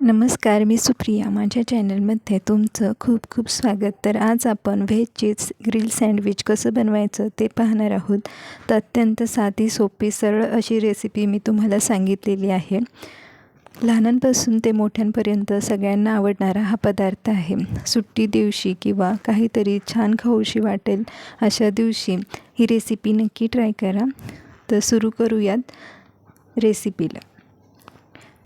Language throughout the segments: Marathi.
नमस्कार मी सुप्रिया. माझ्या चॅनलमध्ये तुमचं खूप खूप स्वागत. तर आज आपण व्हेज चीज ग्रिल सँडविच कसं बनवायचं ते पाहणार आहोत. तर अत्यंत साधी सोपी सरळ अशी रेसिपी मी तुम्हाला सांगितलेली आहे. लहानांपासून ते मोठ्यांपर्यंत सगळ्यांना आवडणारा हा पदार्थ आहे. सुट्टी दिवशी किंवा काहीतरी छान खाऊशी वाटेल अशा दिवशी ही रेसिपी नक्की ट्राय करा. तर सुरू करूयात रेसिपीला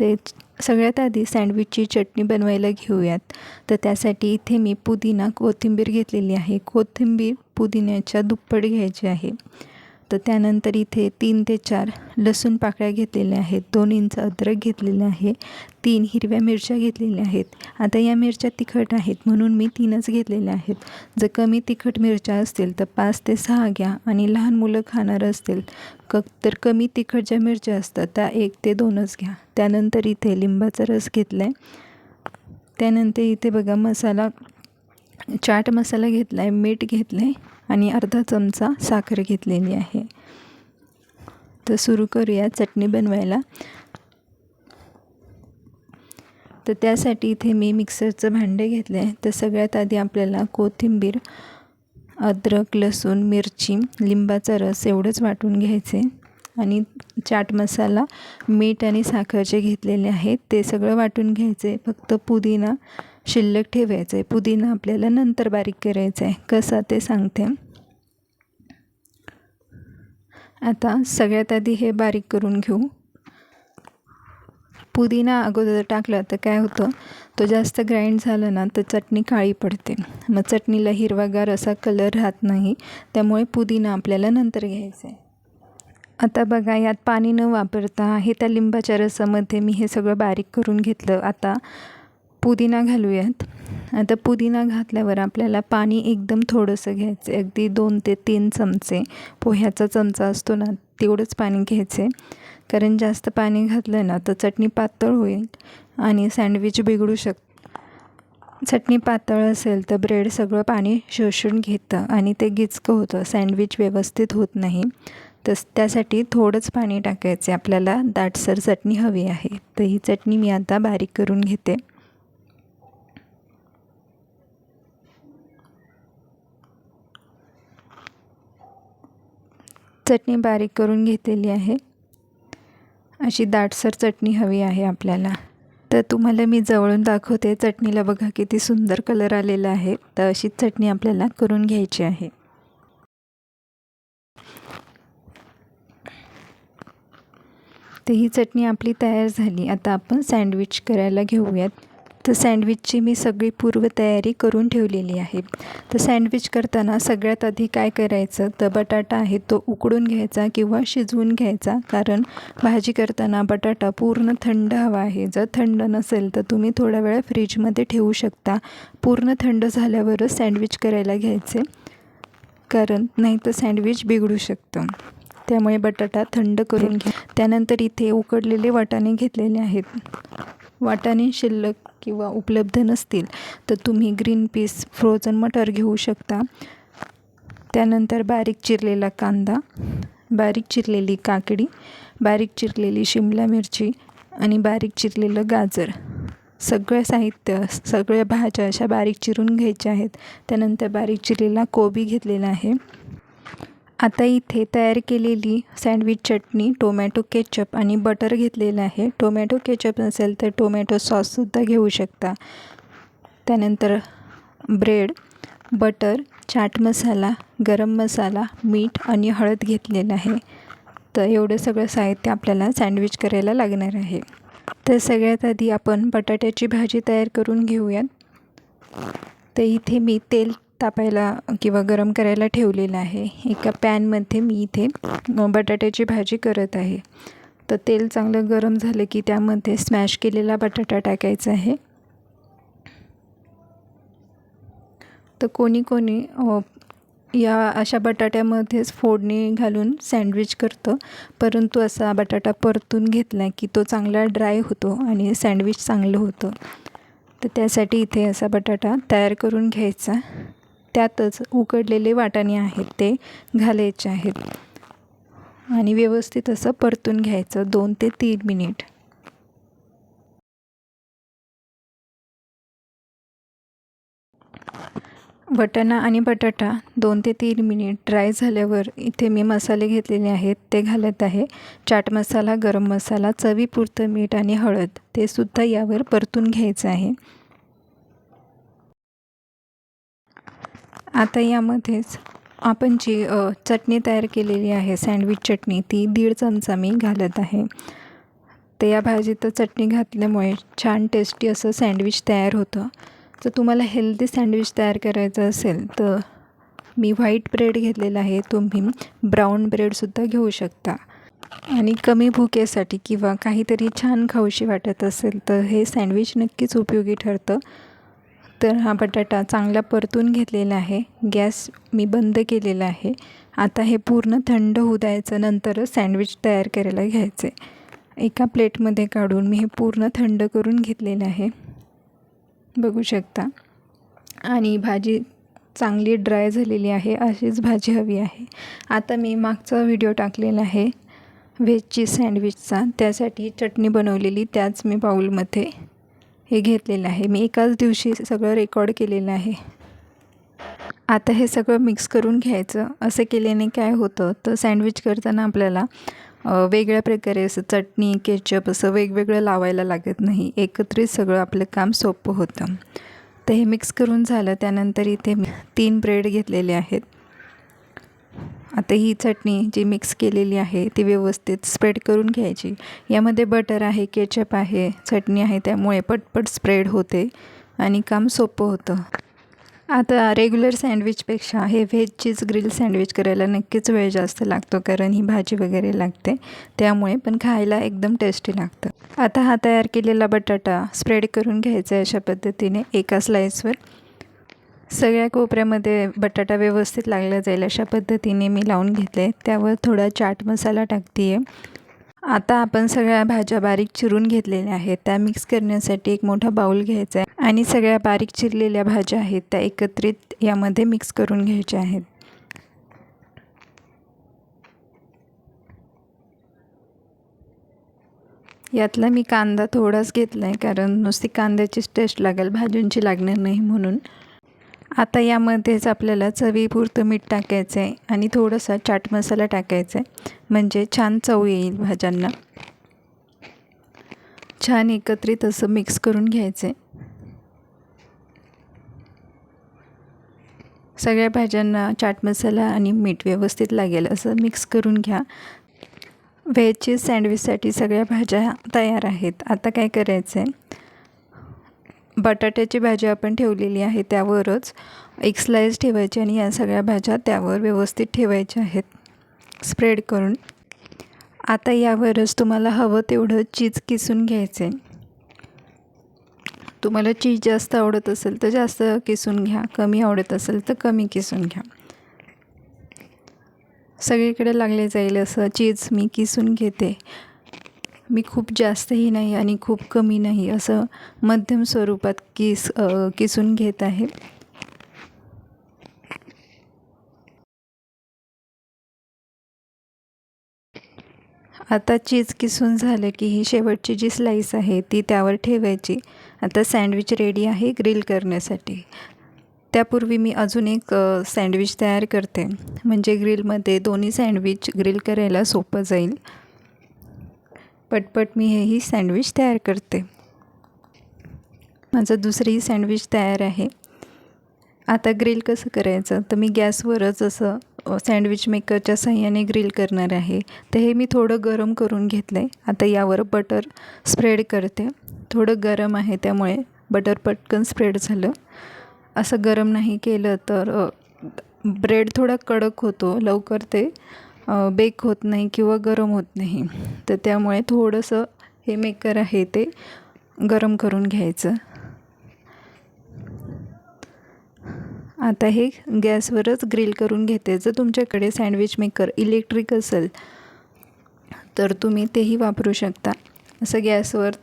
ते सगळ्यात आधी सँडविचची चटणी बनवायला घेऊयात. तर त्यासाठी इथे मी पुदिना कोथिंबीर घेतलेली आहे. कोथिंबीर पुदिन्याच्या दुप्पट घ्यायची आहे. तर त्यानंतर इथे तीन ते चार लसूण पाकळ्या घेतलेल्या आहेत. दोन इंच अद्रक घेतलेलं आहे. तीन हिरव्या मिरच्या घेतलेल्या आहेत. आता या मिरच्या तिखट आहेत म्हणून मी तीनच घेतलेल्या आहेत. जर कमी तिखट मिरच्या असतील तर पाच ते सहा घ्या आणि लहान मुलं खाणार असतील क तर कमी तिखट ज्या मिरच्या असतात त्या एक ते दोनच घ्या. त्यानंतर इथे लिंबाचा रस घेतला आहे त्यानंतर इथे बघा मसाला चाट मसाला घेतला आहे मीठ घेतलं आहे आणि अर्धा चमचा साखर घेतलेली आहे. तर सुरू करूया चटणी बनवायला. तर त्यासाठी इथे मी मिक्सरचं भांडे घेतलं आहे तर सगळ्यात आधी आपल्याला कोथिंबीर अद्रक लसूण मिरची लिंबाचा रस एवढंच वाटून घ्यायचे. आणि चाट मसाला मीठ आणि साखर जे घेतलेले आहेत. ते सगळं वाटून घ्यायचे. फक्त पुदिना शिल्लक ठेवायचं आहे पुदिना आपल्याला नंतर बारीक करायचं आहे कसा ते सांगते. आता सगळ्यात आधी हे बारीक करून घेऊ. पुदिना अगोदर टाकलं तर काय होतं तो जास्त ग्राइंड झाला ना तर चटणी काळी पडते. मग चटणीला हिरवागार असा कलर राहत नाही त्यामुळे पुदिना आपल्याला नंतर घ्यायचा आहे आता बघा यात पाणी न वापरता हे त्या लिंबाच्या रसामध्ये मी हे सगळं बारीक करून घेतलं. आता पुदिना घालूयात. आता पुदिना घातल्यावर आपल्याला पाणी एकदम थोडंसं घ्यायचं आहे अगदी दोन ते तीन चमचे पोह्याचा चमचा असतो ना तेवढंच पाणी घ्यायचं आहे कारण जास्त पाणी घातलं ना तर चटणी पातळ होईल आणि सँडविच बिघडू शक चटणी पातळ असेल तर ब्रेड सगळं पाणी शोषून घेतं आणि ते गिचकं होतं. सँडविच व्यवस्थित होत नाही. तस त्यासाठी थोडंच पाणी टाकायचे आपल्याला दाटसर चटणी हवी आहे. तर ही चटणी मी आता बारीक करून घेते. चटणी बारीक करून घेतलेली आहे. अशी दाटसर चटणी हवी आहे आपल्याला. तर तुम्हाला मी जवळून दाखवते. चटणीला बघा किती सुंदर कलर आलेला आहे. तर अशीच चटणी आपल्याला करून घ्यायची आहे. तर ही चटणी आपली तयार झाली. आता आपण सँडविच करायला घेऊयात. तर सँडविचची मी सगळी पूर्वतयारी करून ठेवलेली आहे. तर सँडविच करताना सगळ्यात आधी काय करायचं? तर बटाटा आहे तो उकडून घ्यायचा किंवा शिजवून घ्यायचा. कारण भाजी करताना बटाटा पूर्ण थंड हवा आहे. जर थंड नसेल तर तुम्ही थोडा वेळ फ्रीजमध्ये ठेवू शकता. पूर्ण थंड झाल्यावरच सँडविच करायला घ्यायचे. कारण नाही तर सँडविच बिघडू शकतं. त्यामुळे बटाटा थंड करून घ्या. त्यानंतर इथे उकडलेले वाटाणे घेतलेले आहेत. वाटाणे शिल्लक किंवा उपलब्ध नसतील तर तुम्ही ग्रीन पीस फ्रोझन मटर घेऊ शकता. त्यानंतर बारीक चिरलेला कांदा बारीक चिरलेली काकडी बारीक चिरलेली शिमला मिरची आणि बारीक चिरलेलं गाजर. सगळं साहित्य सगळ्या भाज्या अशा बारीक चिरून घ्यायच्या आहेत. त्यानंतर बारीक चिरलेला कोबी घेतलेला आहे. आता इथे तयार केलेली सँडविच चटणी टोमॅटो केचप आणि बटर घेतलेलं आहे. टोमॅटो केचप नसेल तर टोमॅटो सॉससुद्धा घेऊ शकता. त्यानंतर ब्रेड बटर चाट मसाला गरम मसाला मीठ आणि हळद घेतलेलं आहे. तर एवढं सगळं साहित्य आपल्याला सँडविच करायला लागणार आहे. तर सगळ्यात आधी आपण बटाट्याची भाजी तयार करून घेऊयात. तर इथे मी तेल तापायला किंवा गरम करायला ठेवलेलं आहे. एका पॅनमध्ये मी इथे बटाट्याची भाजी करत आहे. तर तेल चांगलं गरम झालं की त्यामध्ये स्मॅश केलेला बटाटा टाकायचा आहे. तर कोणी कोणी या अशा बटाट्यामध्येच फोडणी घालून सँडविच करतं. परंतु असा बटाटा परतून घेतला की तो चांगला ड्राय होतो आणि सँडविच चांगलं होतं. तर त्यासाठी इथे असा बटाटा तयार करून घ्यायचा. त्यातच उकडलेले वाटाणे आहेत ते घालायचे आहेत. आणि व्यवस्थित असं परतून घ्यायचं दोन ते तीन मिनिट. वटाणा आणि बटाटा दोन ते तीन मिनिट ड्राय झाल्यावर इथे मी मसाले घेतलेले आहेत ते घालत आहे. चाट मसाला गरम मसाला चवीपुरतं मीठ आणि हळद ते सुद्धा यावर परतून घ्यायचं आहे. आता यामध्येच आपण जी चटणी तयार केलेली आहे सँडविच चटणी ती दीड चमचा मी घालत आहे. तर या भाजीत चटणी घातल्यामुळे छान टेस्टी असं सँडविच तयार होतं. जर तुम्हाला हेल्दी सँडविच तयार करायचं असेल तर मी व्हाईट ब्रेड घेतलेला आहे. तुम्ही ब्राऊन ब्रेडसुद्धा घेऊ शकता. आणि कमी भुकेसाठी किंवा काहीतरी छान खाऊशी वाटत असेल तर हे सँडविच नक्कीच उपयोगी ठरतं. तर हा बटाटा चांगला परतून घेतलेला आहे. गॅस मी बंद केलेला आहे. आता हे पूर्ण थंड होऊ द्यायचं नंतरच सँडविच तयार करायला घ्यायचे. एका प्लेटमध्ये काढून मी हे पूर्ण थंड करून घेतलेलं आहे. बघू शकता. आणि भाजी चांगली ड्राय झालेली आहे अशीच भाजी हवी आहे. आता मी मागचा व्हिडिओ टाकलेला आहे. व्हेजची सँडविचचा. त्यासाठी चटणी बनवलेली त्याच मी बाऊलमध्ये हे घेतलेलं आहे. मी एकाच दिवशी सगळं रेकॉर्ड केलेलं आहे. आता हे सगळं मिक्स करून घ्यायचं. असं केल्याने काय होतं? तर सँडविच करताना आपल्याला वेगळ्या प्रकारे असं चटणी केचप असं वेगवेगळं लावायला लागत नाही. एकत्रित सगळं आपलं काम सोपं होतं. तर हे मिक्स करून झालं. त्यानंतर इथे तीन ब्रेड घेतलेले आहेत. आता ही चटणी जी मिक्स केलेली आहे ती व्यवस्थित स्प्रेड करून घ्यायची. यामध्ये बटर आहे केचप आहे चटणी आहे त्यामुळे पटपट स्प्रेड होते आणि काम सोपं होतं. आता रेग्युलर सँडविचपेक्षा हे व्हेज चीज ग्रिल सँडविच करायला नक्कीच वेळ जास्त लागतो कारण ही भाजी वगैरे लागते. त्यामुळे पण खायला एकदम टेस्टी लागतं. आता हा तयार केलेला बटाटा स्प्रेड करून घ्यायचा आहे अशा पद्धतीने एका स्लाईसवर सगळ्या कोपऱ्यामध्ये बटाटा व्यवस्थित लागला जाईल अशा पद्धतीने मी लावून घेतले. त्यावर थोडा चाट मसाला टाकते आहे आता आपण सगळ्या भाज्या बारीक चिरून घेतलेल्या आहेत. त्या मिक्स करण्यासाठी एक मोठा बाऊल घ्यायचा आहे आणि सगळ्या बारीक चिरलेल्या भाज्या आहेत त्या एकत्रित यामध्ये मिक्स करून घ्यायच्या आहेत. यातला मी कांदा थोडाच घेतला आहे कारण नुसती कांद्याचीच टेस्ट लागेल भाज्यांची लागणार नाही म्हणून. आता यामध्येच आपल्याला चवीपुरतं मीठ टाकायचं आहे आणि थोडासा चाट मसाला टाकायचा आहे म्हणजे छान चव येईल भाज्यांना. छान एकत्रित असं मिक्स करून घ्यायचं आहे सगळ्या भाज्यांना चाट मसाला आणि मीठ व्यवस्थित लागेल असं मिक्स करून घ्या. व्हेज सँडविचसाठी सगळ्या भाज्या तयार आहेत. आता काय करायचं आहे बटाट्याची भाजी आपण ठेवलेली आहे त्यावरच एक स्लाईस ठेवायची आणि या सगळ्या भाज्या त्यावर व्यवस्थित ठेवायच्या आहेत. स्प्रेड करून. आता यावरच तुम्हाला हवं तेवढं चीज किसून घ्यायचं आहे तुम्हाला चीज जास्त आवडत असेल तर जास्त किसून घ्या. कमी आवडत असेल तर कमी किसून घ्या. सगळीकडे लागले जाईल असं चीज मी किसून घेते. मी खूप जास्तही नाही आणि खूप कमी नाही असं मध्यम स्वरूपात किस किसून घेत आहे. आता चीज किसून झालं की ही शेवटची जी स्लाईस आहे ती त्यावर ठेवायची. आता सँडविच रेडी आहे ग्रिल करण्यासाठी. त्यापूर्वी मी अजून एक सँडविच तयार करते. म्हणजे ग्रिलमध्ये दोन्ही सँडविच ग्रिल करायला सोपं जाईल. पटपट मी हेही सँडविच तयार करते. माझं दुसरी सँडविच तयार आहे. आता ग्रिल कसं करायचं? तर मी गॅसवरच असं सँडविच मेकरच्या साह्याने ग्रिल करणार आहे. तर हे मी थोडं गरम करून घेतलं आहे आता यावर बटर स्प्रेड करते. थोडं गरम आहे त्यामुळे बटर पटकन स्प्रेड झालं. असं गरम नाही केलं तर ब्रेड थोडा कडक होतो लवकर ते. बेक होत नाही किंवा गरम होत नाही. तर त्यामुळे थोडंसं हे मेकर आहे ते गरम करून घ्यायचं. आता हे गॅसवरच ग्रिल करून घेते. जर तुमच्याकडे सँडविच मेकर इलेक्ट्रिक असेल तर तुम्ही तेही वापरू शकता. असं गॅसवर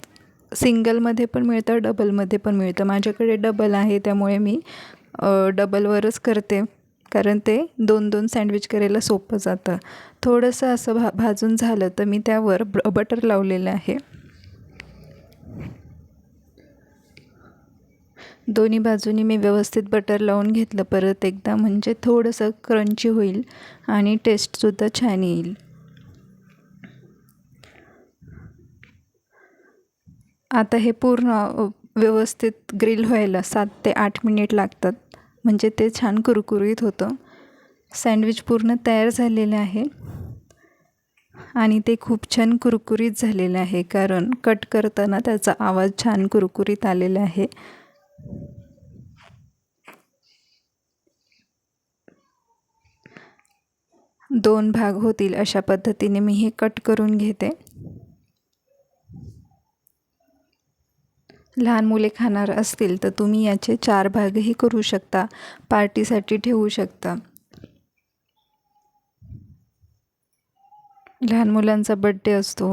सिंगलमध्ये पण मिळतं डबलमध्ये पण मिळतं. माझ्याकडे डबल आहे त्यामुळे मी डबलवरच करते. कारण ते दोन दोन सँडविच करायला सोपं जातं. थोडंसं असं भा भाजून झालं तर मी त्यावर बटर लावलेलं आहे. दोन्ही बाजूनी मी व्यवस्थित बटर लावून घेतलं. परत एकदा म्हणजे थोडंसं क्रंची होईल आणि टेस्टसुद्धा छान येईल. आता हे पूर्ण व्यवस्थित ग्रिल व्हायला सात ते आठ मिनिट लागतात. म्हणजे ते छान कुरकुरीत होतं. सँडविच पूर्ण तयार झालेलं आहे. आणि ते खूप छान कुरकुरीत झालेलं आहे कारण कट करताना त्याचा आवाज छान कुरकुरीत आलेला आहे. दोन भाग होतील अशा पद्धतीने मी हे कट करून घेते. लहान मुले खाणार असतील तर तुम्ही याचे चार भागही करू शकता. पार्टीसाठी ठेवू शकता. लहान मुलांचा बड्डे असतो.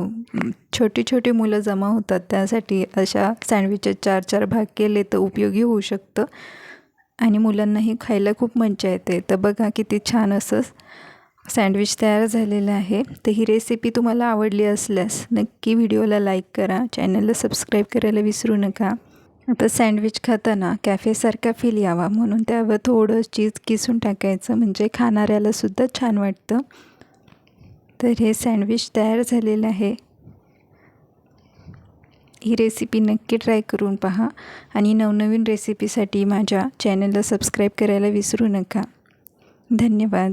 छोटी छोटी मुलं जमा होतात. त्यासाठी अशा सँडविचचे चार चार भाग केले तर उपयोगी होऊ शकतं. आणि मुलांनाही खायला खूप मजा येते. तर बघा किती छान असं सँडविच तयार झालेलं आहे. तर ही रेसिपी तुम्हाला आवडली असल्यास नक्की व्हिडिओला लाईक करा. चॅनलला सबस्क्राईब करायला विसरू नका. आता सँडविच खाताना कॅफेसारखा फील यावा. म्हणून त्यावर थोडं चीज किसून टाकायचं. म्हणजे खाणाऱ्यालासुद्धा छान वाटतं. तर हे सँडविच तयार झालेलं आहे. ही रेसिपी नक्की ट्राय करून पहा. आणि नवनवीन रेसिपीसाठी माझ्या चॅनलला सबस्क्राईब करायला विसरू नका. धन्यवाद.